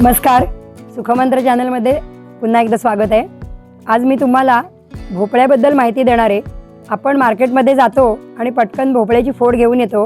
नमस्कार. सुखमंत्र चॅनलमध्ये पुन्हा एकदा स्वागत आहे. आज मी तुम्हाला भोपळ्याबद्दल माहिती देणार आहे. आपण मार्केटमध्ये जातो आणि पटकन भोपळ्याची फोड घेऊन येतो.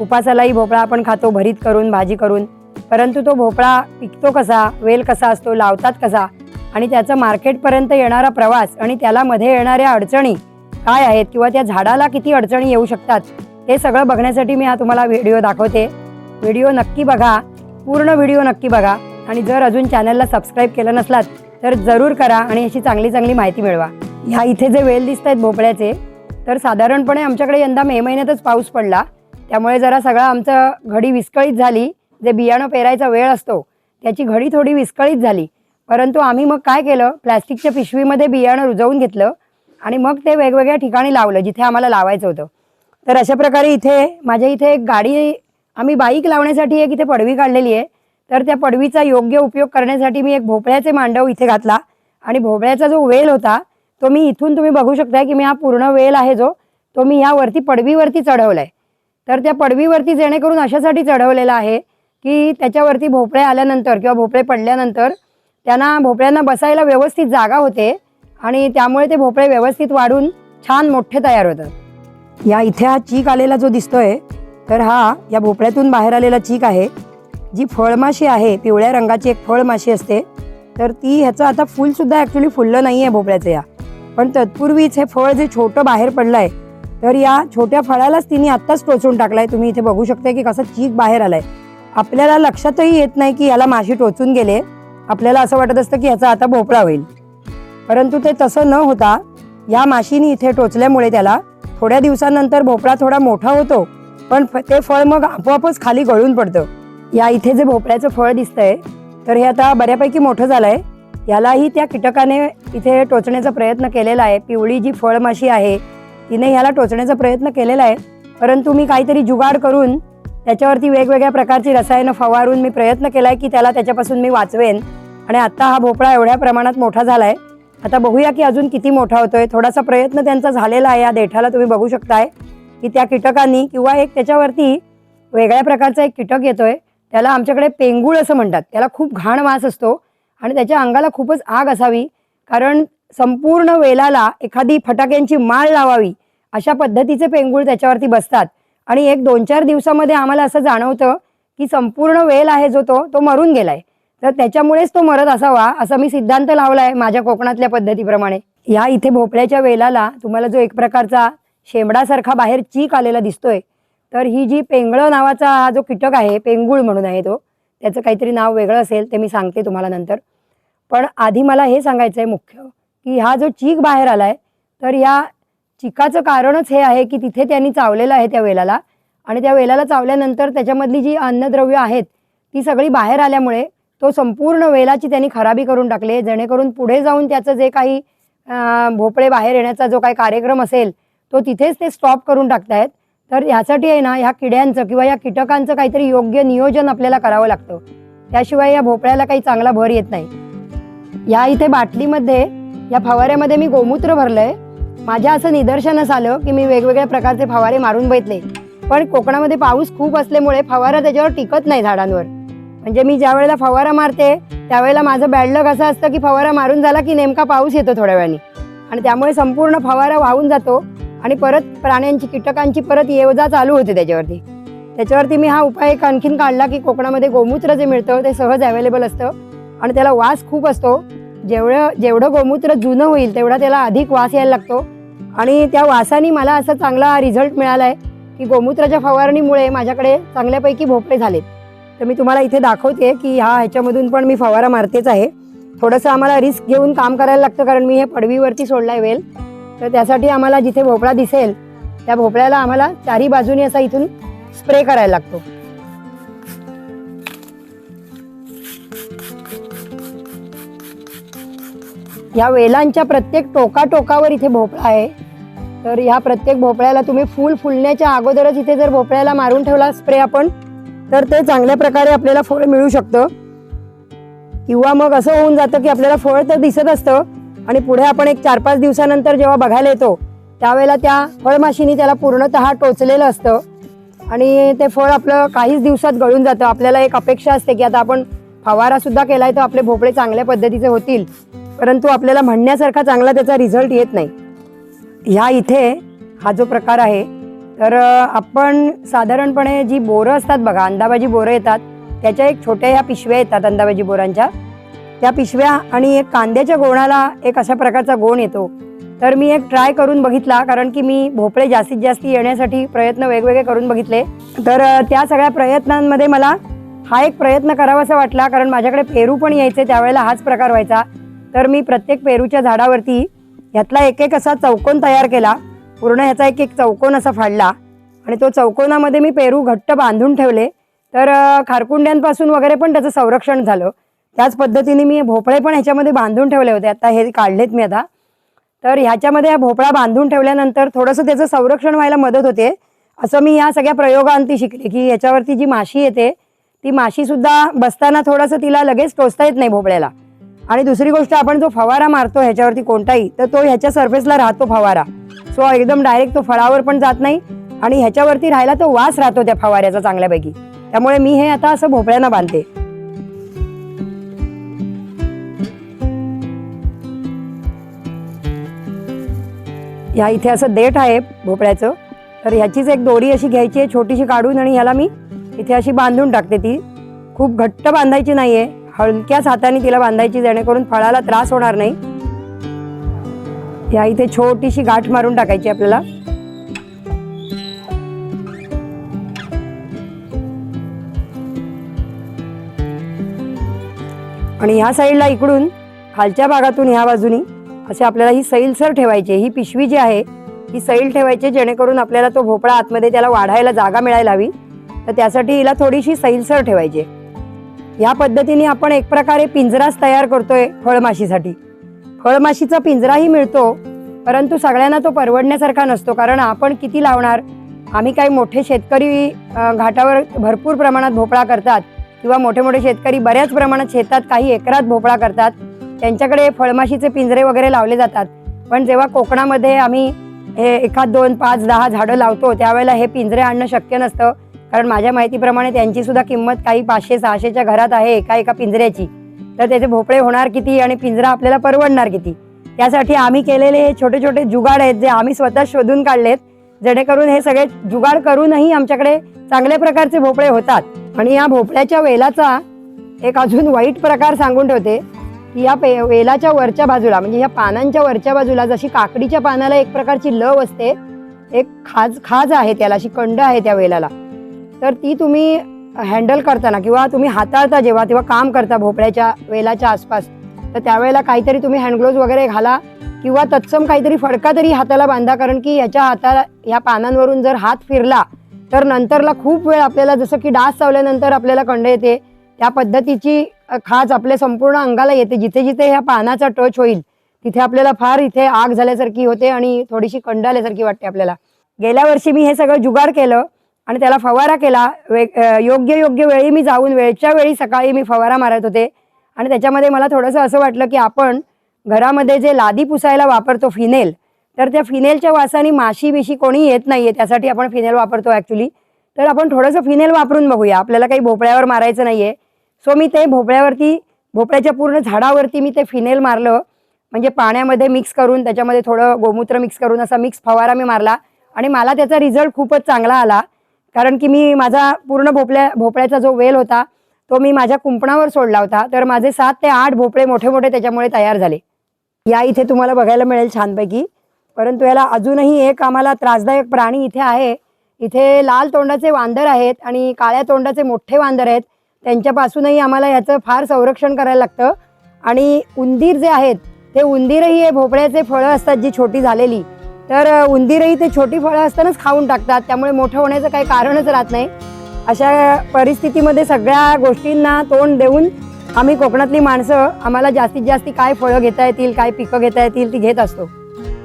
उपासालाही भोपळा आपण खातो भरीत करून भाजी करून. परंतु तो भोपळा पिकतो कसा वेल कसा असतो लावतात कसा आणि त्याचा मार्केटपर्यंत येणारा प्रवास आणि त्याला मध्ये येणाऱ्या अडचणी काय आहेत किंवा त्या झाडाला किती अडचणी येऊ शकतात हे सगळं बघण्यासाठी मी हा तुम्हाला व्हिडिओ दाखवते. व्हिडिओ नक्की बघा. पूर्ण व्हिडिओ नक्की बघा. आणि जर अजून चॅनलला सबस्क्राईब केलं नसलात तर जरूर करा आणि अशी चांगली चांगली माहिती मिळवा. ह्या इथे जे वेल दिसत आहेत भोपळ्याचे तर साधारणपणे आमच्याकडे यंदा मे महिन्यातच पाऊस पडला. त्यामुळे जरा सगळं आमचं घडी विस्कळीत झाली. जे बियाणं पेरायचा वेळ असतो त्याची घडी थोडी विस्कळीत झाली. परंतु आम्ही मग काय केलं प्लॅस्टिकच्या पिशवीमध्ये बियाणं रुजवून घेतलं आणि मग ते वेगवेगळ्या ठिकाणी लावलं जिथे आम्हाला लावायचं होतं. तर अशा प्रकारे इथे माझ्या इथे एक गाडी आम्ही बाईक लावण्यासाठी एक इथे पडवी काढलेली आहे. तर त्या पडवीचा योग्य उपयोग करण्यासाठी मी एक भोपळ्याचे मांडव इथे घातला. आणि भोपळ्याचा जो वेल होता तो मी इथून तुम्ही बघू शकता की मी हा पूर्ण वेल आहे जो तो मी ह्यावरती पडवीवरती चढवलाय. तर त्या पडवीवरती जेणेकरून अशासाठी चढवलेला आहे की त्याच्यावरती भोपळे आल्यानंतर किंवा भोपळे पडल्यानंतर त्यांना भोपळ्यांना बसायला व्यवस्थित जागा होते आणि त्यामुळे ते भोपळे व्यवस्थित वाढून छान मोठे तयार होतात. या इथे हा चीक आलेला जो दिसतोय तर हा या भोपळ्यातून बाहेर आलेला चीक आहे. जी फळमाशी आहे पिवळ्या रंगाची एक फळमाशी असते तर ती ह्याचं आता फुलसुद्धा ॲक्च्युली फुललं नाही आहे भोपळ्याचं या. पण तत्पूर्वीच हे फळ जे छोटं बाहेर पडलं आहे तर या छोट्या फळालाच तिने आत्ताच टोचून टाकलाय. तुम्ही इथे बघू शकता की कसं चीक बाहेर आलाय. आपल्याला लक्षातही येत नाही की याला माशी टोचून गेले. आपल्याला असं वाटत असतं की ह्याचा आता भोपळा होईल. परंतु ते तसं न होता या माशीने इथे टोचल्यामुळे त्याला थोड्या दिवसानंतर भोपळा थोडा मोठा होतो पण फ- ते फळ मग आपोआपच खाली गळून पडतं. या इथे जे भोपळ्याचं फळ दिसतंय तर हे आता बऱ्यापैकी मोठं झालंय. यालाही त्या कीटकाने इथे टोचण्याचा प्रयत्न केलेला आहे. पिवळी जी फळमाशी आहे तिने ह्याला टोचण्याचा प्रयत्न केलेला आहे. परंतु मी काहीतरी जुगाड करून त्याच्यावरती वेगवेगळ्या प्रकारची रसायनं फवारून मी प्रयत्न केलाय की त्याला त्याच्यापासून मी वाचवेन. आणि आत्ता हा भोपळा एवढ्या प्रमाणात मोठा झालाय. आता बघूया की अजून किती मोठा होतोय. थोडासा प्रयत्न त्यांचा झालेला आहे. या देठाला तुम्ही बघू शकताय की त्या कीटकांनी किंवा एक त्याच्यावरती वेगळ्या प्रकारचा एक कीटक येतोय. त्याला आमच्याकडे पेंगूळ असं म्हणतात. त्याला खूप घाण वास असतो आणि त्याच्या अंगाला खूपच आग असावी. कारण संपूर्ण वेलाला एखादी फटाक्यांची माळ लावावी अशा पद्धतीचे पेंगूळ त्याच्यावरती बसतात. आणि एक दोन चार दिवसामध्ये आम्हाला असं जाणवतं की संपूर्ण वेल आहे जो तो तो मरून गेलाय. तर त्याच्यामुळेच तो मरत असावा असा मी सिद्धांत लावलाय माझ्या कोकणातल्या पद्धतीप्रमाणे. ह्या इथे भोपळ्याच्या वेलाला तुम्हाला जो एक प्रकारचा शेंबडासारखा बाहेर चीक आलेला दिसतोय तर ही जी पेंगळं नावाचा हा जो कीटक आहे पेंगुळ म्हणून आहे तो त्याचं काहीतरी नाव वेगळं असेल ते मी सांगते तुम्हाला नंतर. पण आधी मला हे सांगायचं आहे मुख्य की हा जो चीक बाहेर आलाय तर या चिकाचं कारणच हे आहे की तिथे त्यांनी चावलेलं आहे त्या वेलाला आणि त्या वेलाला चावल्यानंतर त्याच्यामधली जी अन्नद्रव्य आहेत ती सगळी बाहेर आल्यामुळे तो संपूर्ण वेलाची त्यांनी खराबी करून टाकले जेणेकरून पुढे जाऊन त्याचं जे काही भोपळे बाहेर येण्याचा जो काही कार्यक्रम असेल तो तिथेच ते स्टॉप करून टाकतायत. तर ह्यासाठी आहे ना ह्या किड्यांचं किंवा या कीटकांचं काहीतरी योग्य नियोजन आपल्याला करावं लागतं. त्याशिवाय या भोपळ्याला काही चांगला भर येत नाही. या इथे बाटलीमध्ये या फवाऱ्यामध्ये मी गोमूत्र भरलंय. माझ्या असं निदर्शनास आलं की मी वेगवेगळ्या प्रकारचे फवारे मारून बघितले. पण कोकणामध्ये पाऊस खूप असल्यामुळे फवारा त्याच्यावर टिकत नाही झाडांवर. म्हणजे मी ज्या वेळेला फवारा मारते त्यावेळेला माझं बॅडलक असं असतं की फवारा मारून झाला की नेमका पाऊस येतो थोड्या वेळाने. आणि त्यामुळे संपूर्ण फवारा वाहून जातो. आणि परत प्राण्यांची कीटकांची परत येवजा चालू होते त्याच्यावरती. त्याच्यावरती मी हा उपाय एक आणखीन काढला की कोकणामध्ये गोमूत्र जे मिळतं ते सहज अवेलेबल असतं आणि त्याला वास खूप असतो. जेवढं जेवढं गोमूत्र जुनं होईल तेवढा त्याला अधिक वास यायला लागतो. आणि त्या वासाने मला असा चांगला रिझल्ट मिळाला आहे की गोमूत्राच्या फवारणीमुळे माझ्याकडे चांगल्यापैकी भोपळे झालेत. तर मी तुम्हाला इथे दाखवते की ह्या ह्याच्यामधून पण मी फवारा मारतेच आहे. थोडंसं आम्हाला रिस्क घेऊन काम करायला लागतं कारण मी हे पडवीवरती सोडलाय वेल तर त्यासाठी आम्हाला जिथे भोपळा दिसेल त्या भोपळ्याला आम्हाला चारी बाजूनी असा इथून स्प्रे करायला लागतो. या वेलांच्या प्रत्येक टोका टोकावर इथे भोपळा आहे. तर ह्या प्रत्येक भोपळ्याला तुम्ही फूल फुलण्याच्या अगोदरच इथे जर भोपळ्याला मारून ठेवला स्प्रे आपण तर ते चांगल्या प्रकारे आपल्याला फळ मिळू शकतं. किंवा मग असं होऊन जातं की आपल्याला फळ तर दिसत असतं आणि पुढे आपण एक चार पाच दिवसानंतर जेव्हा बघायला येतो त्यावेळेला त्या फळमाशीनी त्याला पूर्णतः टोचलेलं असतं. आणि ते फळ आपलं काहीच दिवसात गळून जातं. आपल्याला एक अपेक्षा असते की आता आपण फवारासुद्धा केला आहे तर आपले भोपळे चांगल्या पद्धतीचे होतील. परंतु आपल्याला म्हणण्यासारखा चांगला त्याचा रिझल्ट येत नाही. ह्या इथे हा जो प्रकार आहे तर आपण साधारणपणे जी बोरं असतात बघा अंदाबाजी बोरं येतात त्याच्या एक छोट्या ह्या पिशव्या येतात अंदाबाजी बोरांच्या. त्या पिशव्या आणि एक कांद्याच्या गोणाला एक अशा प्रकारचा गोण येतो. तर मी एक ट्राय करून बघितला कारण की मी भोपळे जास्तीत जास्त येण्यासाठी प्रयत्न वेगवेगळे करून बघितले. तर त्या सगळ्या प्रयत्नांमध्ये मला हा एक प्रयत्न करावासा वाटला कारण माझ्याकडे पेरू पण यायचे त्यावेळेला हाच प्रकार व्हायचा. तर मी प्रत्येक पेरूच्या झाडावरती ह्यातला एक एक असा चौकोन तयार केला. पूर्ण ह्याचा एक एक चौकोन असा फाडला आणि तो चौकोनामध्ये मी पेरू घट्ट बांधून ठेवले. तर खारकुंड्यांपासून वगैरे पण त्याचं संरक्षण झालं. त्याच पद्धतीने मी भोपळे पण ह्याच्यामध्ये बांधून ठेवले होते. आता हे काढलेत मी आता. तर ह्याच्यामध्ये हा भोपळा बांधून ठेवल्यानंतर थोडंसं त्याचं संरक्षण व्हायला मदत होते. असं मी या सगळ्या प्रयोगांती शिकले की ह्याच्यावरती जी माशी येते ती माशीसुद्धा बसताना थोडंसं तिला लगेच टोचता येत नाही भोपळ्याला. आणि दुसरी गोष्ट आपण जो फवारा मारतो ह्याच्यावरती कोणताही तर तो ह्याच्या सरफेसला राहतो फवारा. सो एकदम डायरेक्ट तो फळावर पण जात नाही आणि ह्याच्यावरती राहायला तो वास राहतो त्या फवाऱ्याचा चांगल्यापैकी. त्यामुळे मी हे आता असं भोपळ्यांना बांधते. ह्या इथे असं देठ आहे भोपळ्याचं. तर ह्याचीच एक दोरी अशी घ्यायची आहे छोटीशी काढून आणि ह्याला मी इथे अशी बांधून टाकते ती. खूप घट्ट बांधायची नाहीये. हलक्याच हाताने तिला बांधायची जेणेकरून फळाला त्रास होणार नाही. ह्या इथे छोटीशी गाठ मारून टाकायची आपल्याला. आणि ह्या साईडला इकडून खालच्या भागातून ह्या बाजूनी असे आपल्याला ही सैलसर ठेवायची ही पिशवी जी आहे ही सैल ठेवायची जेणेकरून आपल्याला तो भोपळा आतमध्ये त्याला वाढायला जागा मिळायला हवी. तर त्यासाठी हिला थोडीशी सैलसर ठेवायची. या पद्धतीने आपण एक प्रकारे पिंजराच तयार करतोय फळमाशीसाठी. फळमाशीचा पिंजराही मिळतो परंतु सगळ्यांना तो परवडण्यासारखा नसतो कारण आपण किती लावणार? आम्ही काही मोठे शेतकरी घाटावर भरपूर प्रमाणात भोपळा करतात किंवा मोठे मोठे शेतकरी बऱ्याच प्रमाणात शेतात काही एकरात भोपळा करतात. त्यांच्याकडे फळमाशीचे पिंजरे वगैरे लावले जातात. पण जेव्हा कोकणामध्ये आम्ही हे एखाद दोन पाच दहा झाडं लावतो त्यावेळेला हे पिंजरे आणणं शक्य नसतं. कारण माझ्या माहितीप्रमाणे त्यांची सुद्धा किंमत काही पाचशे सहाशेच्या घरात आहे एका एका पिंजऱ्याची. तर त्याचे भोपळे होणार किती आणि पिंजरा आपल्याला परवडणार किती? त्यासाठी आम्ही केलेले हे छोटे छोटे जुगाड आहेत जे आम्ही स्वतः शोधून काढलेत. जेणेकरून हे सगळे जुगाड करूनही आमच्याकडे चांगल्या प्रकारचे भोपळे होतात. आणि या भोपळ्याच्या वेलाचा एक अजून वाईट प्रकार सांगून ठेवते. की या पे वेलाच्या वरच्या बाजूला म्हणजे ह्या पानांच्या वरच्या बाजूला जशी काकडीच्या पानाला एक प्रकारची लव असते एक खाज खाज आहे त्याला अशी कंड आहे त्या वेलाला. तर ती तुम्ही हँडल करताना किंवा तुम्ही हाताळता जेव्हा तेव्हा काम करता भोपळ्याच्या वेलाच्या आसपास तर त्यावेळेला काहीतरी तुम्ही हँडग्लोव्ज वगैरे घाला किंवा तत्सम काहीतरी फडका तरी हाताला बांधा कारण की याच्या हाताला ह्या पानांवरून जर हात फिरला तर नंतरला खूप वेळ आपल्याला जसं की डास चावल्यानंतर आपल्याला कंड येते त्या पद्धतीची खाज आपल्या संपूर्ण अंगाला येते. जिथे जिथे ह्या पानाचा टच होईल तिथे आपल्याला फार इथे आग झाल्यासारखी होते आणि थोडीशी कंड आल्यासारखी वाटते आपल्याला. गेल्या वर्षी मी हे सगळं जुगाड केलं आणि त्याला फवारा केला. वे योग्य योग्य वेळी मी जाऊन वेळच्या वेळी सकाळी मी फवारा मारत होते. आणि त्याच्यामध्ये मला थोडंसं असं वाटलं की आपण घरामध्ये जे लादी पुसायला वापरतो फिनेल तर त्या फिनेलच्या वासाने माशी बिशी कोणी येत नाहीये. त्यासाठी आपण फिनेल वापरतो ॲक्च्युली तर आपण थोडंसं फिनेल वापरून बघूया. आपल्याला काही भोपळ्यावर मारायचं नाहीये. सो मी ते भोपळ्यावरती भोपळ्याच्या पूर्ण झाडावरती मी ते फिनेल मारलं. म्हणजे पाण्यामध्ये मिक्स करून त्याच्यामध्ये थोडं गोमूत्र मिक्स करून असा मिक्स फवारा मी मारला. आणि मला त्याचा रिझल्ट खूपच चांगला आला. कारण की मी माझा पूर्ण भोपळ्या भोपळ्याचा जो वेल होता तो मी माझ्या कुंपणावर सोडला होता. तर माझे सात ते आठ भोपळे मोठे मोठे त्याच्यामुळे तयार झाले. या इथे तुम्हाला बघायला मिळेल छानपैकी. परंतु याला अजूनही एक आम्हाला त्रासदायक प्राणी इथे आहे. इथे लाल तोंडाचे वांदर आहेत आणि काळ्या तोंडाचे मोठे वांदर आहेत. त्यांच्यापासूनही आम्हाला याचं फार संरक्षण करायला लागतं. आणि उंदीर जे आहेत ते उंदीरही हे भोपळ्याचे फळं असतात जी छोटी झालेली. तर उंदीरही ते छोटी फळं असतानाच खाऊन टाकतात. त्यामुळे मोठं होण्याचं काही कारणच राहत नाही. अशा परिस्थितीमध्ये सगळ्या गोष्टींना तोंड देऊन आम्ही कोकणातली माणसं आम्हाला जास्तीत जास्त काय फळं घेता येतील काय पिकं घेता येतील ती घेत असतो.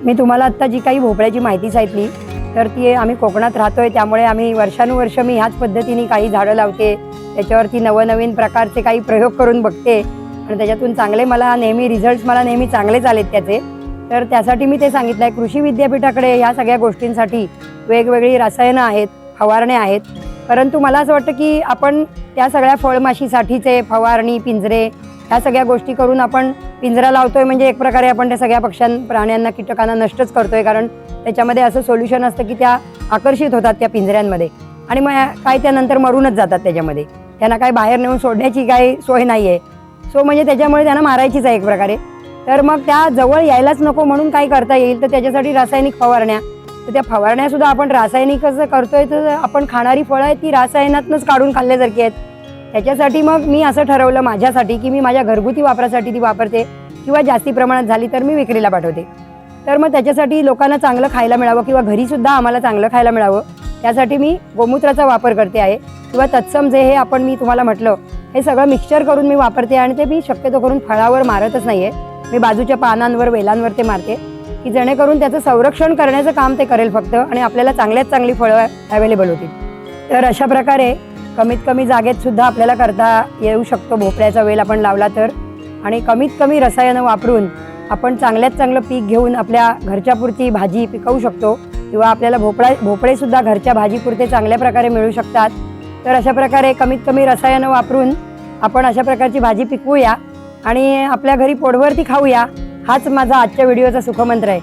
मी तुम्हाला आत्ता जी काही भोपळ्याची माहिती सांगितली तर ती आम्ही कोकणात राहतोय. त्यामुळे आम्ही वर्षानुवर्ष मी ह्याच पद्धतीने काही झाडं लावते. त्याच्यावरती नवनवीन प्रकारचे काही प्रयोग करून बघते. आणि त्याच्यातून चांगले मला नेहमी रिझल्ट मला नेहमी चांगलेच आलेत त्याचे. तर त्यासाठी मी ते सांगितलं आहे कृषी विद्यापीठाकडे ह्या सगळ्या गोष्टींसाठी वेगवेगळी रसायनं आहेत फवारण्या आहेत. परंतु मला असं वाटतं की आपण त्या सगळ्या फळमाशीसाठीचे फवारणी पिंजरे ह्या सगळ्या गोष्टी करून आपण पिंजरा लावतोय म्हणजे एक प्रकारे आपण त्या सगळ्या पक्ष्यां प्राण्यांना कीटकांना नष्टच करतोय. कारण त्याच्यामध्ये असं सोल्युशन असतं की त्या आकर्षित होतात त्या पिंजऱ्यांमध्ये. आणि मग काय त्यानंतर मरूनच जातात त्याच्यामध्ये. त्यांना काय बाहेर नेऊन सोडण्याची काही सोय नाही आहे सो म्हणजे त्याच्यामुळे त्यांना मारायचीच आहे एक प्रकारे. तर मग त्या जवळ यायलाच नको म्हणून काय करता येईल? तर त्याच्यासाठी रासायनिक फवारण्या. तर त्या फवारण्या सुद्धा आपण असं करतोय तर आपण खाणारी फळं आहेत ती रासायनातनंच काढून खाल्ल्यासारखी आहेत. त्याच्यासाठी मग मी असं ठरवलं माझ्यासाठी की मी माझ्या घरगुती वापरासाठी ती वापरते किंवा जास्ती प्रमाणात झाली तर मी विक्रीला पाठवते. तर मग त्याच्यासाठी लोकांना चांगलं खायला मिळावं किंवा घरीसुद्धा आम्हाला चांगलं खायला मिळावं. त्यासाठी मी गोमूत्राचा वापर करते आहे. किंवा तत्सम जे हे आपण मी तुम्हाला म्हटलं हे सगळं मिक्सचर करून मी वापरते आणि ते मी शक्यतो करून फळावर मारतच नाही आहे मी बाजूच्या पानांवर वेलांवर ते मारते. की जेणेकरून त्याचं संरक्षण करण्याचं काम ते करेल फक्त आणि आपल्याला चांगल्यात चांगली फळं अवेलेबल होतील. तर अशा प्रकारे कमीत कमी जागेत सुद्धा आपल्याला करता येऊ शकतो. भोपळ्याचा वेल आपण लावला तर. आणि कमीत कमी रसायनं वापरून आपण चांगल्यात चांगलं पीक घेऊन आपल्या घरच्यापुरती भाजी पिकवू शकतो. किंवा आपल्याला भोपळा भोपळेसुद्धा घरच्या भाजीपुरते चांगल्या प्रकारे मिळू शकतात. तर अशा प्रकारे कमीत कमी रसायनं वापरून आपण अशा प्रकारची भाजी पिकवूया आणि आपल्या घरी पोटभरती खाऊया. हाच माझा आजच्या व्हिडिओचा सुखमंत्र आहे.